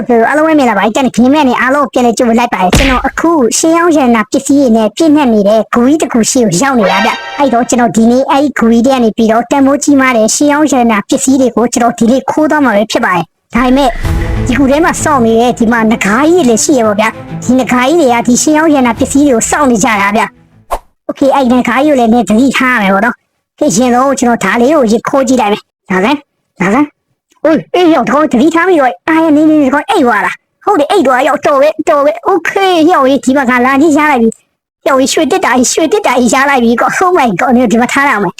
လို့ပြောအားလုံးပဲမြင်လာပါအဲ့တန်ခင်းမဲ့နေအားလုံးပြန်လေကြိုလိုက်ပါတယ်ကျွန်တော်အခုရှင်းအောင်ရနာပစ္စည်းတွေနဲ့ပြည့်နှက်နေတဲ့ဂူကြီးတစ်ခုရှိကိုရောက်နေတာဗျအဲ့တော့ကျွန်တော်ဒီနေ့အဲ့ဒီဂူကြီးတွေကနေပြီးတော့တန်မိုးကြီးမားတဲ့ရှင်းအောင်ရနာပစ္စည်းတွေကိုကျွန်တော်ဒီနေ့ခိုးသွားမှာပဲဖြစ်ပါတယ်ဒါပေမဲ့ဒီကူထဲမှာစောင့်နေတဲ့ဒီမှာငကားကြီးတွေလည်းရှိရပါဗျဒီငကားကြီးတွေကဒီရှင်းအောင်ရနာပစ္စည်းတွေကိုစောင့်နေကြတာဗျโอเคအဲ့ဒီငကားကြီးကိုလည်းねသတိထားရမယ်ပေါ့နော်ခေရှင်တော့ကျွန်တော်ဒါလေးကိုရခိုးကြည့်လိုက်မယ်ဒါကဒါက โ อ้ยเอ้ยရောက်တော့တတိထားပြီးတော့အာရနေနေတော့အိတ်သွားလားဟုတ်တယ်အိတ်သွားရောက်တော့ပဲတော့ပဲโอเคရောက်ရေးဒီမှာကလာကြီးရလိုက်ပြီရောက်ရေးရွှေတက်တာရွှေတက်တာရလိုက်ပြီကော Oh my god နေဒီမှာထားရအောင်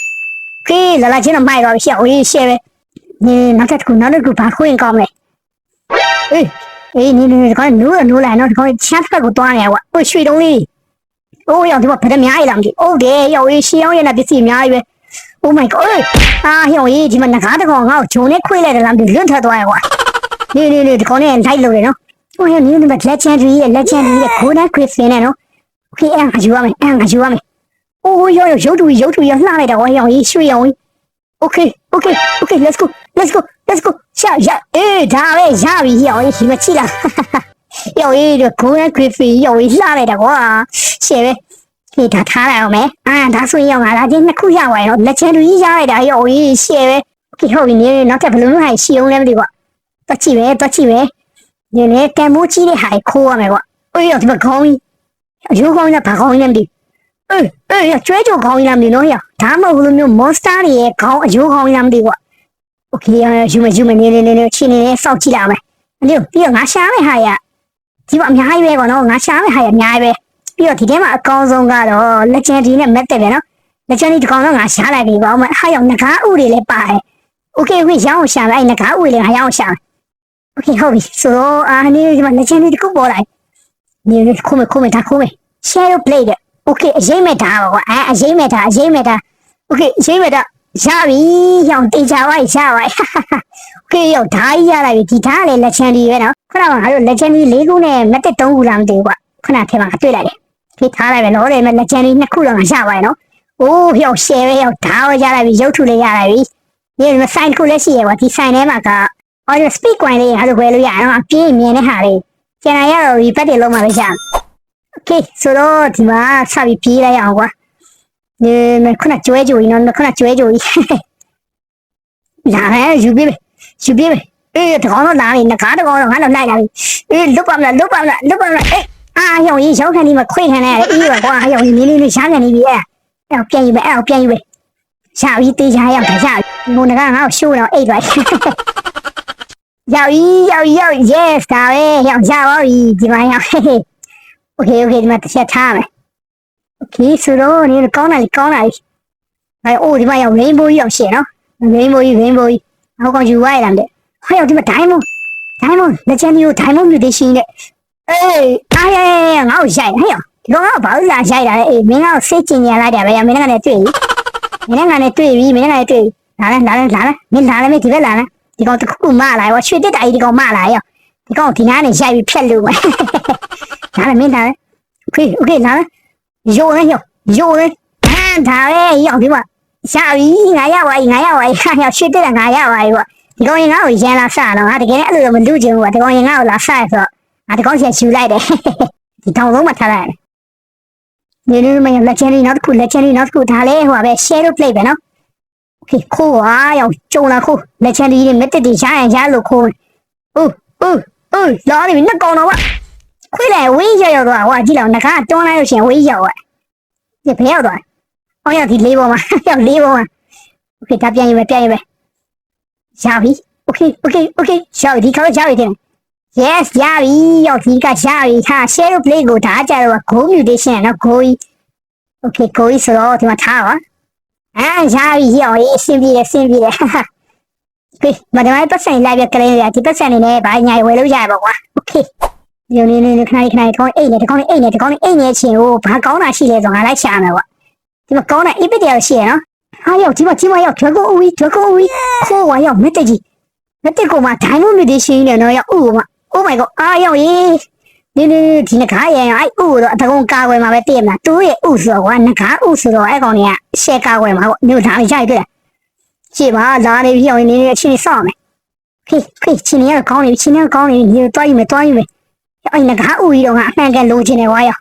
ခေလာလာချင်းတော့မိုက်တော့ရှေ့ရေးရှေ့ပဲနေနောက်တစ်ခုနောက်တစ်ခုဘာခွင့်ကောင်းလဲအေးအေးနေနေကောနိုးနိုးလာတော့ကောချမ်းဖက်ကိုတွားနေရကွာဟိုရွှေတုံးလေးအိုးရောက်ဒီမှာဗဒများရလာမကြည့်ဟုတ်တယ်ရောက်ရေးရှေ့အောင်ရတဲ့ပစ္စည်းအများကြီးပဲ Oh my god အာဟိုရေးဒီမှာငကားတကောင်ငါ့ကိုဂျုံနဲ့ခွေးလိုက်တယ်လားမသိလွတ်ထွက်သွားရကွာနေနေနေဒီကောင်နဲ့လိုက်လို့လေနော်ဟိုရနေနေမှာ legendary ရဲ့ legendary ရဲ့ golden crystal နဲ့နော် okay အဲ့ငါယူရမယ်အဲ့ငါယူရမယ်အိုးရောရောရုပ်တူရုပ်တူရလှလိုက်တာကွာဟိုရေးရွှေရောင်ကြီး okay okay okay let's go let's go let's go ရှာရအေးဒါပဲရပြီဟိုရေးဒီမှာချိလာရောင်ရေးဒီ golden crystal ရောင်ရေးလှလိုက်တာကွာရှယ်ပဲ ဒီဒါထားလိုက်အောင်မယ်အာဒါဆိုရင်ရောက်လာတာဒီနှစ်ခုရသွားရောလက်ချင်လူကြီးရလိုက်တာရောကြီးရှယ်ပဲโอเคဟုတ်ပြီနေနောက်ထပ်ဘလုံးဟိုင်ရှီအောင်လည်းမသိကွာတွက်ကြည့်ပဲတွက်ကြည့်ပဲနေနေကံမိုးကြီးတဲ့ဟိုင်ခိုးရမယ်ကွာအေးရောဒီမှာခေါင်းကြီးအရိုးခေါင်းနဲ့ဘာခေါင်းကြီးလဲမသိအေးအေးရကျွဲကြုံခေါင်းကြီးလားမသိနော်ရဒါမှမဟုတ်လို့မျိုး monster တွေရဲ့ခေါင်းအရိုးခေါင်းကြီးလားမသိကွာโอเคယူမယူမနေနေနေနေချင်းနေစောက်ကြည့်လာမယ်အလေးပြီးတော့ငါရှာမယ်ဟာရဒီမှာအများကြီးပဲကွာနော်ငါရှာမယ်ဟာရအများကြီးပဲ ပြီးတော့ဒီထဲမှာအကောင်းဆုံးကတော့ legendary နဲ့ method ပဲနော် legendary ဒီကောင်တော့ငါရှားလိုက်ပြီပေါ့မဟာရောက်ငကားဥတွေလည်းပါတယ် okay ဝေးရအောင်ရှာလိုက်ငကားဥတွေလည်းငါရအောင်ရှာ okay ဟုတ်ပြီဆိုတော့အာနေဒီမှာ legendary တခုပေါ်လိုက်နေနေခုမခုမဒါခုမ shadow blade okay အရေးမဲ့ဒါပါကွာအဲအရေးမဲ့ဒါအရေးမဲ့ဒါ okay အရေးမဲ့ဒါရပြီရောင်တေချာဝိုင်းရပါ okay ရောက်ဓာကြီးရလိုက်ပြီဒီဓာကလည်း legendary ပဲနော်ခဏမှငါတို့ legendary ၄ခုနဲ့ method ၃ခုလားမသိဘူးကွာခဏထဲမှာတွေ့လိုက်တယ် ဖိထားလိုက်ပဲနော်တဲ့လက်ချန်လေးနှစ်ခုတော့ငါရပါရဲ့နော်။အိုးဟျောက်ရှယ်ပဲဟျောက်ဓာတ်ရလိုက်ပြီရုပ်ထုလေးရလိုက်ပြီ။ဒီမှာဆိုင်တစ်ခုလည်းရှိရဲ့ကွာဒီဆိုင်ထဲမှာကအော်ဒီ speed coin လေးဟာလိုပဲလို့ရအောင်အပြည့်မြင်တဲ့ဟာလေးကျန်တာရတော့ဒီဘက်တွေလုံးမှာပဲရအောင်။ Okay ဆိုတော့ဒီမှာစပြီးပြေးလိုက်အောင်ကွာ။ဒီမခုနကျွဲကြိုကြီးနော်ခုနကျွဲကြိုကြီး။လာမယ်ယူပြေးပဲယူပြေးပဲအေးတကောင်တော့လာပြီငကားတကောင်တော့ငါတော့လိုက်လာပြီအေးလွတ်ပါမလားလွတ်ပါမလားလွတ်ပါမလားအေး အာရောင်ကြီးရောက်ခံဒီမှာခွေခံနေရတယ်အေးပါကွာရောင်ကြီးလေးလေးလေးရှားခံနေပြီအဲ့အဲ့ပြန်ယူပဲအဲ့ပြန်ယူပဲရှားပြီးတေးချာရောက်တာရှားဘုံကငါ့ကိုရှိုးတော့အိတ်သွားရောက်ကြီးရောက်ရောက် yes ဒါပဲရောက်ရပါပြီဒီမှာရောက် okay okay ဒီမှာတစ်ချက်ထားမယ် okay ဆိုတော့ဒီကောင်းတာကောင်းတာအဲ့အိုးဒီမှာရောက် rainbow ရောက်ရှေ့နော် rainbow rainbow ဟောကောင်ယူရရမ်းတဲ့ဟောရောက်ဒီမှာ diamond diamond legendary diamond mutation နဲ့ အေးအားရရငါ့ကိုရိုက်ဟဲ့ဒီကောင်ကဘာလို့လာရိုက်တာလဲအေးမင်းကစိတ်ကျင်ညာလိုက်တယ်ဗျာမင်းကလည်းတွေ့ပြီမင်းကလည်းတွေ့ပြီမင်းကလည်းတွေ့လာလဲလာလဲလာလဲမင်းလာလဲမင်းဒီဘက်လာလဲဒီကောင်တခုခုမလာရောရွှေတက်တာကြီးဒီကောင်မလာရောဒီကောင်ဒီနားနဲ့ရိုက်ပြီးဖြက်လို့မယ်လာလဲမင်းလာလဲโอเคโอเคလာလဲယိုလဲယိုယိုလဲအာဒါပဲရောက်ဒီမှာရှာပြီငါရပါငါရပါဟာရွှေတက်တာငါရပါပေါ့ဒီကောင်ရင်ငါ့ကိုရန်လာစတော့ငါတကယ်အဲ့လိုမလူချင်ဘူးဒီကောင်ရင်ငါ့ကိုလာစရဆိုတော့ ငါဒီကောင်စီကယူလိုက်တယ်ဒီတောင်လုံးမှာထားလိုက်တယ်နေနေမရလက်ချင်းလေးနောက်တစ်ခုလက်ချင်းလေးနောက်တစ်ခုဒါလေးဟိုပဲ share လုပ် play ပဲနော် okay ခိုးပါရောက်ကြုံလာခိုးလက်ချင်းလေးနဲ့မတက်တည်ရရင်ရလို့ခိုးအိုးအိုးအိုးလာနေနှစ်ကောင်တော့ခွေးလိုက်ဝေးရောက်ရောက်တော့ဟိုကြည့်လောက်ငကားတွန်းလိုက်လို့ရှင်ဝေးရောက်သွားဒီဘယ်ရောက်သွားအောင်ရောက်ဒီလေးပေါ်မှာရောက်လေးပေါ်မှာ okay ဒါပြန်ရေးပဲပြန်ရေးပဲရပြီ okay okay okay ရောက်ဒီကောင်ရောက်ရတယ် yes ရပြီရောက်ဒီကရပြီဟာ share play ကိုဒါကြတော့ go mutation နော် go ကြီး okay go ကြီးဆိုတော့ဒီမှာထားပါအာရပြီရောက်ရေးအဆင်ပြေတယ်အဆင်ပြေတယ်ကဲမဒမိုင်းပတ်စံလိုက်ပြကလေးရဒီပတ်စံနေနဲ့ဘာညာဝယ်လို့ရပါကွာ okay ဒီလိုနေနေခဏခဏဒီကောင်းအိတ်နေဒီကောင်းအိတ်နေဒီကောင်းအိတ်နေချင်းဟိုဘာကောင်းတာရှိလဲဆိုငါလိုက်ရှာမယ်ကွာဒီမှာကောင်းတဲ့ epic တွေရှိရနော်ဟာရောက်ဒီမှာဒီမှာရောက် dragon uwi dragon uwi ခိုးဝါရောက်မက်တက်ကြီးမက်တက်ကိုမှ diamond mutation နဲ့နော်ရောက်ဥကမှ Oh my god အာရောက်ရေဒီဒီဒီငကားရဲ့အဲ့ဥတော့အတကုံကာကွယ်မှာပဲတည့်ရမလားတူရဲ့ဥဆိုတော့ကငကားဥဆိုတော့အဲ့ကောင်တွေကရှယ်ကာကွယ်မှာပေါ့မြို့သားတွေရိုက်တွေ့ကြည့်ပါဒါနေပြောင်းနေနေအချင်းစောင့်မယ်ဖေးဖေးချင်းနေရကောင်းနေချင်းနေကောင်းနေညတွားယူမယ်တွားယူမယ်အဲ့ငကားဥကြီးတော့ကအမှန်ကန်လိုချင်တယ်ကွာရော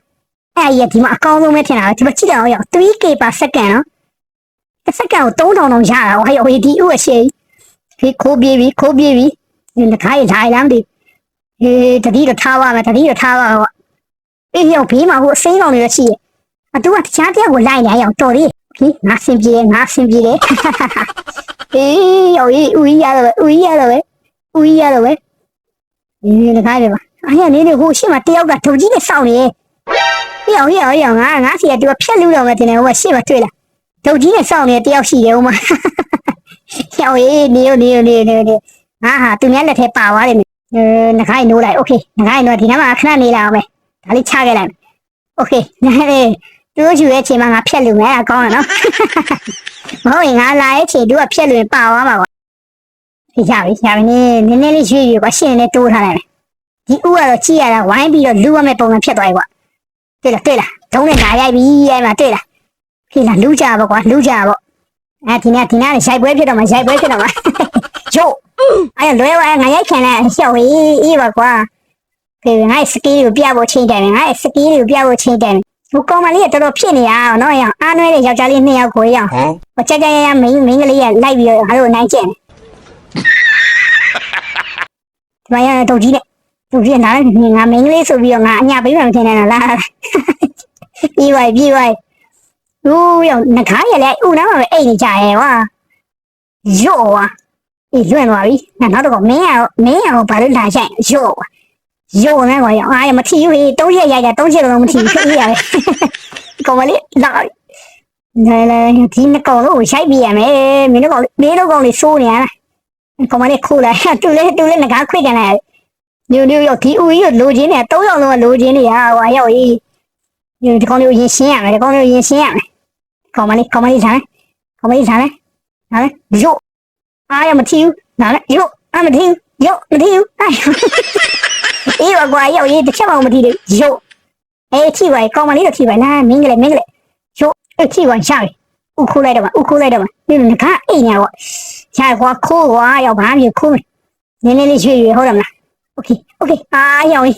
အဲ့ရဒီမှာအကောင်းဆုံးပဲထင်တာဒီမှာကြည့်တော့ရော 3k per second နော်တစ်စက္ကန့်ကို3000တော့ရတာဟောဟေးဒီဥအရှိဖေးခိုးပြေးပြီခိုးပြေးပြီငကားရလာလားမသိဘူး ဟေးတတိတော့ထားပါမယ်တတိတော့ထားပါကွာအေးရောဘေးမှာဟိုအစိမ်းကောင်တွေရှိရအတူကတခြားတယောက်ကိုလိုက်နေရောတော်လေးဖေးငါဆင်ပြေငါဆင်ပြေတယ်အေးရောကြီးဦးကြီးရတော့ပဲဦးကြီးရတော့ပဲဦးကြီးရတော့ပဲဒီနေ့ကားတယ်ပါအဲ့ရနေနေဟိုရှေ့မှာတယောက်ကဒုံကြီးနဲ့စောင့်နေဟေးအောင်ဟေးအောင်ဟေးအောင်ငါငါစီကတူဖြက်လူတော့မယ်တင်တယ်ဟိုကရှေ့မှာတွေ့လားဒုံကြီးနဲ့စောင့်နေတဲ့တယောက်ရှိတယ်ဟိုမှာရောကြီးနေနေနေနေနေငါဟာသူများလက်ထဲပါသွားတယ်အဲ ငခိုင်းနိုးလိုက်โอเคငခိုင်းနိုးဒီနားမှာခဏနေလာအောင်ပဲဒါလေးချခဲ့လိုက်โอเคငါလေသူတို့ယူရဲ့အချိန်မှာငါဖြက်လူမယ်အကောင်းတယ်နော် မဟုတ်ရင်ငါလာရဲ့ချိန်သူကဖြက်လွင်ပါသွားမှာကွာဒီကြပြီညာပြီနည်းနည်းလေးရွေ့ရွေ့ကွာရှင်းနေတိုးထားလိုက်မယ်ဒီဥကတော့ကြည့်ရတာဝိုင်းပြီးတော့လူရမယ့်ပုံစံဖြစ်သွားပြီကွာတွေ့လားတွေ့လားဒုံးနဲ့နာရိုက်ပြီအဲ့မှာတွေ့လားဖြစ်လားလူကြပါကွာလူကြပါအဲဒီနေ့ဒီနေ့ရိုက်ပွဲဖြစ်တော့မှရိုက်ပွဲဖြစ်တော့မှကျို့ အဲ့လွဲဝဲငါရိုက်ခံတဲ့ရှောက်ရေးအေးပါကွာဖေငါစကီးကိုပြဖို့ချိန်တယ်ငါစကီးကိုပြဖို့ချိန်တယ်ဟိုကောင်မလေးကတော်တော်ဖြစ်နေရအောင်နော်ရအောင်အားနွဲတဲ့ယောက်ျားလေးနှစ်ယောက်ကိုရအောင် Huh? ဟိုကြကြရရမင်းမင်းကလေးကလိုက်ပြီးတော့ငါတို့နိုင်ကျင်တယ်ဒီမှာရတော့ကြီးနဲ့သူကြီးကနားလည်းငါမင်းကလေးဆိုပြီးတော့ငါအညာပေးမှမထင်နဲ့နော်လားပြီးပါပြီးပါဦးရောငကားရလဲဦးနားမှာပဲအိတ်နေကြရဲကွာရော့ဝါ အေးလွင့်သွားပြီငါနောက်တော့မင်းရောမင်းရောဘာလို့လာဆိုင်ရော့ဝါရော့နေကွာရောအားရမထီဘူးဟေးတုံးရက်ရိုက်တာတုံးရက်လုံးမထီဘူးခေးရတယ်ကောင်မလေးလာနဲလေဒီနှစ်ကောင်လို့ရိုက်ပြရမယ်မင်းတို့ကောင်မင်းတို့ကောင်လေးစိုးနေရလားကောင်မလေးခိုးလာတူလေးတူလေးငကားခွေကန်လာညိုညိုရောက်ဒီဦးကြီးလိုချင်တယ်၃ယောက်လုံးကလိုချင်နေရဟွာရောက်ကြီးညိုဒီကောင်လေးကိုရင်ရှင်းရမယ်ဒီကောင်လေးကိုရင်ရှင်းရမယ်ကောင်မလေးကောင်မလေးထားကောင်မလေးထားလေနားလေရုပ် အားရမထီဘူးနားလေရုပ်အားမထီဘူးရုပ်မထီဘူးအေးကွာရောက်ကြီးတစ်ချက်မှမထီဘူးရုပ်အေးထီပါကောင်မလေးတော့ထီပါလားမင်းကလေးမင်းကလေး အဲ့ထိဝင်ရှာပြီဥခိုးလိုက်တော့မှာဥခိုးလိုက်တော့မှာဒီငါအိမ်ညာပေါ့ရှာကွာခိုးကွာရောက်ဘာမျိုးခိုးနည်းနည်းလေးရွှေ့ရွှေ့ဟုတ်တယ်မလားโอเคโอเคအာရောက်ဒီ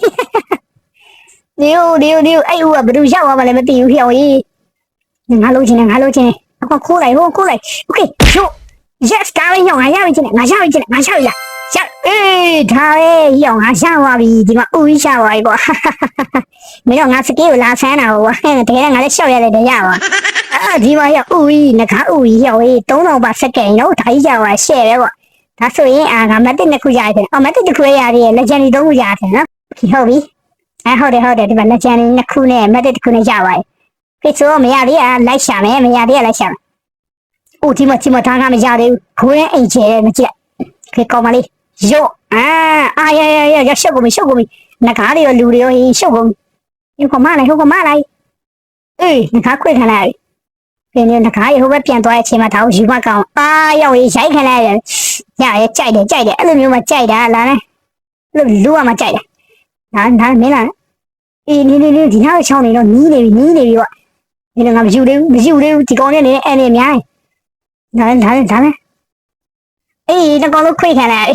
ဒီဒီဒီအဲ့ဦးကဘယ်သူရောက်သွားမှလည်းမသိဘူးဟျောင်းကြီးငါလုံးချင်းငါလုံးချင်းအခုခိုးလိုက်ဟိုခိုးလိုက်โอเคရို့ yes ဒါပဲရောငါရပြီချင်းနဲ့ငါရပြီချင်းနဲ့ငါရပြီလားရအေးဒါပဲရောငါရပါပြီဒီမှာဦးရပါပြီပေါ့မင်းတို့ငါစကေးကိုလာဆန်းတာဟိုတကယ်လည်းငါလည်းရှောက်ရတယ်တဲ့ရပါအာဒီမှာရဦးကြီးငကားဦးကြီးရောအေး3000ပါစကန်ရောဒါကြီးရပါရှယ်ပဲပေါ့ဒါဆိုရင်အာငါမက်တစ်နှစ်ခုရတယ်အော်မက်တစ်တစ်ခုရတယ် legendary သုံးခုရတယ်နော်ဟုတ်ပြီအဲဟုတ်တယ်ဟုတ်တယ်ဒီမှာ legendary နှစ်ခုနဲ့ method တစ်ခုနဲ့ရပါတယ်ဖြစ်ဆိုမရသေးရလိုက်ရှာမယ်မရသေးရလိုက်ရှာမယ် ဦးဒီမှာဒီမှာဒါကမရသေးဘူးခွင်းအိမ်ကျဲမကြည့်ခေကောင်းမလေးရော့အာအာရရရရရှုပ်ကုန်ပြီရှုပ်ကုန်ပြီငကားတွေရောလူတွေရောဟင်းရှုပ်ကုန်ပြီဟိုကမလိုက်ဟိုကမလိုက်အေးငကားခွေခံလိုက်ပြင်းနေတခါရေဟိုဘက်ပြန်သွားတဲ့အချိန်မှာဒါကိုယူမကောင်းအာရောက်ရေးရိုက်ခံလိုက်ရတယ်ရရဲကြိုက်တယ်ကြိုက်တယ်အဲ့လိုမျိုးမှကြိုက်တာလားနဲ့အဲ့လိုလူကမှကြိုက်တယ်ဒါဒါမင်းလားအေးနေနေနေဒီနောက်ချောင်းနေတော့နီးနေပြီနီးနေပြီပေါ့ဒီတော့ငါမယူသေးဘူးမယူသေးဘူးဒီကောင်နဲ့နေအဲ့နေအများကြီး ဒါဒါဒါနဲ့အေးတကောင်လုံးခွေခံလိုက်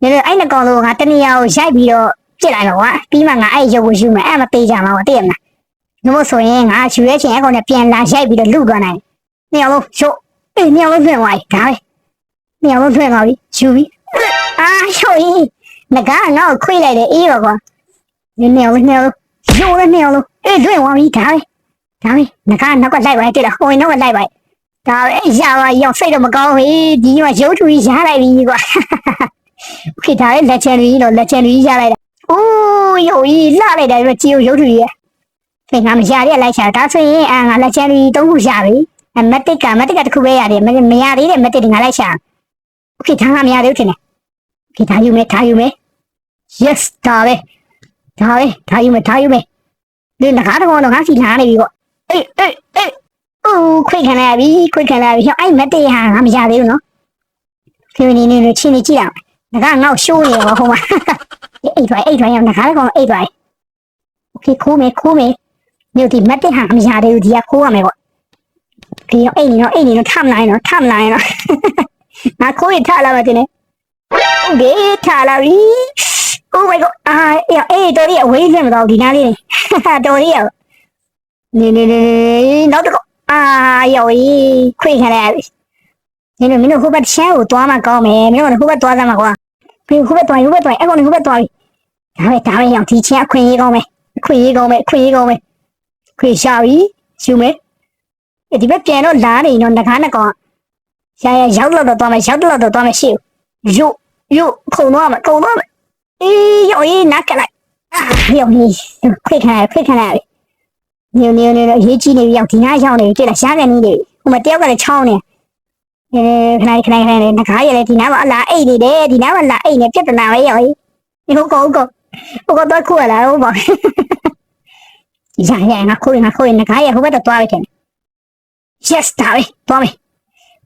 နေလို့အဲ့တကောင်လုံးငါတနည်းအားကိုရိုက်ပြီးတော့ပြစ်လိုက်တော့ကွာပြီးမှငါအဲ့ရုပ်ကိုယူမယ်အဲ့မသေးကြမှာပေါ့တည့်ရမလား။လို့ဆိုရင်ငါယူရဲချင်အကောင်နဲ့ပြန်လာရိုက်ပြီးတော့လူသွားနိုင်။နှစ်ယောက်လုံးရုပ်အေးနှစ်ယောက်လုံးလွှင့်သွားပြီဒါပဲ။နှစ်ယောက်လုံးလွှင့်သွားပြီယူပြီ။အာရုပ်ကြီးငကားငါ့ကိုခွေးလိုက်တယ်အေးတော့ကွာ။ဒီနှစ်ယောက်လုံးနှစ်ယောက်လုံးရုပ်လည်းနှစ်ယောက်လုံးအေးလွှင့်သွားပြီဒါပဲ။ဒါပဲငကားနောက်ကလိုက်ပါတဲ့လားဟိုရင်နောက်ကလိုက်ပါ ဒါပဲရပါရောက်စိတ်တော့မကောင်းဘူးဒီမှာရုပ်ထူကြီးရလိုက်ပြီကွာ။ Okay ဒါလည်းလက်ချန်ကြီးတော့လက်ချန်ကြီးရလိုက်တာ။အိုးရုပ်ကြီးလှလိုက်တယ်ကြည့်ရုပ်ထူကြီး ဖေငါမရရလိုက်ရှာဒါဆိုရင်အာငါလက်ချန်ရီသုံးခုရပြီအမက်တစ်ကမက်တစ်ကတစ်ခုပဲရတယ်မမရသေးတဲ့မက်တစ်တွေငါလိုက်ရှာโอเคဒါငါမရသေးဘူးထင်တယ်โอเคဒါယူမယ်ဒါယူမယ် yes ဒါပဲဒါပဲဒါယူမယ်ဒါယူမယ်ဒီငါကတော့ငါစီလာနေပြီပေါ့အေးအေးအေး အိုးခွိတ်ခံရပြီခွိတ်ခံရပြီဟောအဲ့မက်တစ်ဟာငါမရသေးဘူးနော်ဖေနေနေနေချင်းနေကြည့်အောင်ငါကငေါ့ရှိုးနေရောဟိုမှာအိတ်ထွိုင်းအိတ်ထွိုင်းရောက်ငါကတော့အိတ်ထွိုင်းโอเคခိုးမယ်ခိုးမယ် မြို့ဒီမတ်တစ်ဟာမရသေးဘူးဒီကခိုးရမယ်ပေါ့ဒီတော့အိတ်နေတော့အိတ်နေတော့ထမနိုင်တော့ထမနိုင်တော့ငါခိုးရထလာမှတင်နေ ဟုတ်တယ်ထားလာပြီ Oh my god အာအေးအေးတော်ရီအဝေးစမတော့ဒီနားလေးတော်ရီရနေနေနေနောက်တော့ အာယောီခွေခရရပြီနင်တို့မင်းတို့ဟိုဘက်ရှမ်းကိုသွားမှကောင်းမယ်မင်းတို့ဟိုဘက်သွားသမှာကွာဘယ်ဟိုဘက်သွားဟိုဘက်သွားအဲ့ကောင်ဟိုဘက်သွားပြီဒါပဲဒါပဲရောက်ဒီချင်းအခွင့်ရေးကောင်းမယ်အခွင့်ရေးကောင်းမယ်အခွင့်ရေးကောင်းမယ်ခွေရှာပြီယူမယ်ဒီဘက်ပြန်တော့လာနေတော့ငကားနှစ်ကောင်ရရရောက်တော့သွားမယ်ရောက်တော့သွားမယ်ရှေ့ယုတ်ယုတ်ခုံတော့မယ်ခုံတော့မယ်အေးယောအေးနားကလိုက်အာယောနီခွေခါခွေခါလာပြီ ညိုညိုညိုရေးကြည့်နေပြီရောက်ဒီနားရောက်နေပြီကြည့်လားရှားကန်နေနေဟိုမှာတယောက်ကလည်းချောင်းနေအဲခဏခဏခဏနေငကားရလေဒီနားမှာအလားအိတ်နေတယ်ဒီနားမှာလာအိတ်နေပြဿနာပဲယောအေးဒီဟိုကောကောဟိုကတော့ခွေလာတော့ဘာရရငါခွေငါခွေငကားရဟိုဘက်တော့သွားပြီခင် yes ဒါပဲသွားမယ်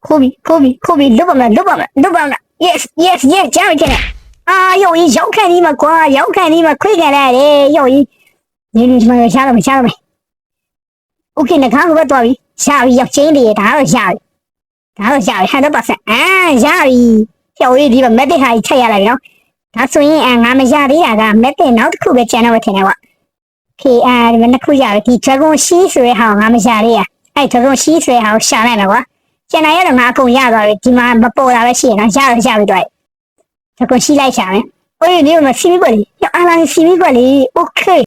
ခိုးပြီခိုးပြီခိုးပြီလွတ်ပါမလားလွတ်ပါမလားလွတ်ပါမလား yes yes yes ကြားပြီခင်အာယောကြီးရောက်ခံဒီမှာကွာရောက်ခံဒီမှာခွေခံရတယ်ယောကြီးနေနေဒီမှာရှားတော့မရှားတော့မယ် โอเคငကားကိုပဲတွားပြီရပြီရောက်ချင်းတွေဒါတော့ရပြီဒါတော့ရပြီ100%အာရပြီဖြော်ရေးဒီမှာ method ဟာကြီးထည့်ရလိုက်ပြီနော်ဒါဆိုရင်အာငါမရသေးတာက method နောက်တစ်ခုပဲကျန်တော့ထင်တယ်ကွာ Okay အာဒီမှာနှစ်ခုရပြီဒီ dragon sheet ဆိုတဲ့ဟာကိုငါမရသေးရအဲ့ dragon sheet ဆိုတဲ့ဟာကိုရှာလိုက်မယ်ကွာကျန်တဲ့ရတော့ငါအကုန်ရသွားပြီဒီမှာမပေါ်တာပဲရှိရနော်ရတော့ရပြီတော့ dragon sheet လိုက်ရှာမယ် Oye, ni una simi cuali. Yo, ala, simi cuali. Okay.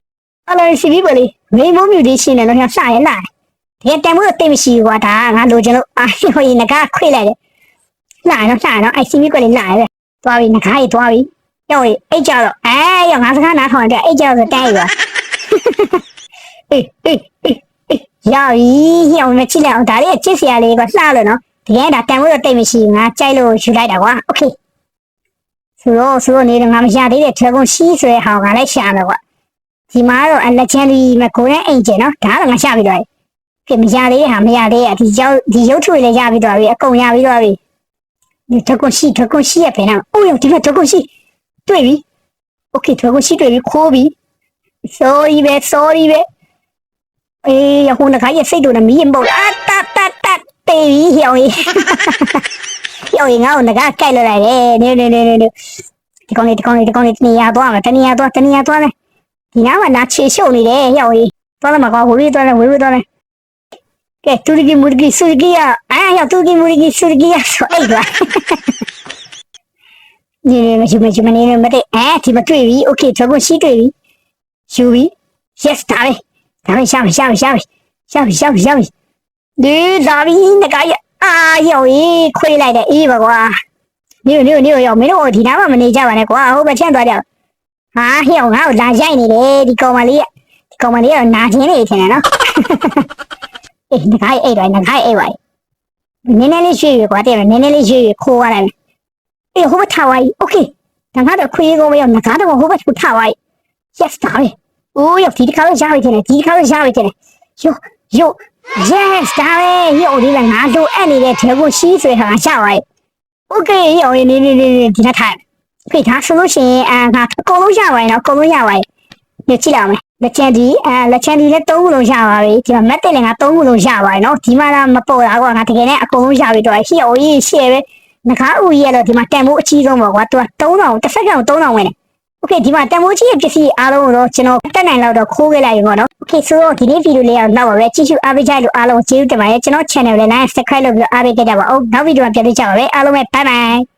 အလုံးရှိပြီပေါ့လေမိမိုးမြူဒီရှိနေတော့ညရှာရင်လာတယ်တကယ်တန်ဖို့တိတ်မရှိဘူးကွာဒါငါလိုချင်လို့အာဟိုရင်ငကားခွေလိုက်တယ်လာတော့ရှာတော့အဲ့ရှိပြီပေါ့လေလာတယ်သွားပြီငကားကြီးသွားပြီကြောက်ရင်အိတ်ကြတော့အဲရောငါစကားနားထောင်တဲ့အိတ်ကြတော့တိုက်ရောအေးအေးအေးအေးရပြီဟိုမချိလိုက်အောင်ဒါလေးချစ်စရာလေးကလှလို့နော်တကယ်ဒါတန်ဖို့တိတ်မရှိငါကြိုက်လို့ယူလိုက်တာကွာโอเคဆိုတော့ဆိုတော့နေငါမရသေးတဲ့ထဲကုန်ရှိဆိုတဲ့ဟာကလည်းရှာမယ်ကွာ ဒီမှာတော့ Legendary မကိုရဲအင်ဂျင်နော်ဒါတော့ငါရှာပြီးတော့ဖြစ်မရသေးတဲ့ဟာမရသေးတဲ့ဒီရောက်ဒီရုပ်ထုတွေလည်းရပြီးတော့ပြီအကုန်ရပြီးတော့ပြီဒီ Dragon Shi Dragon Shi ရဲ့ဘယ်နာအိုးရောဒီမှာ Dragon Shi တွေ့ပြီ Okay Dragon Shi တွေ့ပြီခိုးပြီ sorry ပဲ sorry ပဲအေးရခုနကရဲ့စိတ်တို့နဲ့မီးရင်ပုတ်အာတတ်တတ်တတ်တေးပြီဟျောင်းကြီးဟျောင်းကြီးငါ့ကိုငါကြိုက်လို့လိုက်တယ်နေနေနေနေဒီကောင်လေးဒီကောင်လေးဒီကောင်လေးတနေရာသွားမယ်တနေရာသွားတနေရာသွားမယ် ဒီနားမှာနာချေရှုပ်နေတယ်ဟျောင်းကြီးသွားတယ်မှာကွာဝေးဝေးသွားတယ်ဝေးဝေးသွားတယ်ကဲတူရီကီမူရီကီဆူရီကီယာအာဟျောတူရီကီမူရီကီဆူရီကီယာဆိုအဲ့ကွာနေနေမရှိမရှိမနေနေမတဲ့အဲဒီမတွေ့ပြီโอเคကျွန်တော်ရှိတွေ့ပြီယူပြီ yes ဒါပဲဒါပဲရှာရှာရှာရှာရှာရှာရှာဒီဒါဘီငကရအာယောကြီးခွေးလိုက်တယ်အေးပါကွာနေနေနေရောမင်းတို့ဒီနားမှာမနေကြပါနဲ့ကွာဟိုဘက်ချမ်းသွားကြ ဟာဟျောငါ့ကိုလာရိုက်နေတယ်ဒီကောင်မလေးကဒီကောင်မလေးကတော့နာချင်းနေထင်တယ်နော်အေးငကရအဲ့တော့ငကရအဲ့ပါနည်းနည်းလေးရွှေ့ရကွာတဲ့နည်းနည်းလေးရွှေ့ရခိုးရလိုက်အေးဟိုဘက်ထားဝိုင်းโอเคဒါငါတော့ခွေးကိုမရောငကားတော့ဟိုဘက်ထားဝိုင်း yes ဒါပဲ โอ้ยဒီတစ်ခါတော့ရပြီထင်တယ်ဒီတစ်ခါတော့ရပြီထင်တယ်ယိုယို yes ဒါပဲယိုဒီကငါတို့အဲ့နေတဲ့ထဲကိုရှိဆွဲထားတာရပါရဲ့ okay ယိုနေနေနေဒီနေ့ထိုင် ခေဒါဆိုလို့ရှိရင်အာငါအကုန်လုံးရပါရဲ့နော်အကုန်လုံးရပါရဲ့ဒီကြည့်လိုက်အောင်လက်ချန်ဒီအဲလက်ချန်ဒီလည်း၃ခုလုံးရပါပြီဒီမှာမက်တက်လည်းငါ၃ခုလုံးရပါရဲ့နော်ဒီမှာတော့မပေါ်တာကွာငါတကယ်နဲ့အကုန်လုံးရပြီတော့ဟိယိုကြီးရှေ့ပဲငကားဦးကြီးကတော့ဒီမှာတန်ဖိုးအကြီးဆုံးပေါ့ကွာသူက3000တစ်စက္ကန့်ကို3000ဝင်တယ် โอเคဒီမှာတန်ဖိုးကြီးရဲ့ပစ္စည်းအားလုံးကိုတော့ကျွန်တော်တက်နိုင်လောက်တော့ခိုးခဲ့လိုက်ပြီပေါ့နော်โอเคဆိုတော့ဒီနေ့ဗီဒီယိုလေးကတော့နောက်ပါပဲကြည့်ရှုအားပေးကြလို့အားလုံးကျေးဇူးတင်ပါတယ်ကျွန်တော် channel ကိုလည်း like subscribe လုပ်ပြီးတော့အားပေးကြပါဦးနောက်ဗီဒီယိုမှာပြန်တွေ့ကြပါမယ်အားလုံးပဲ bye bye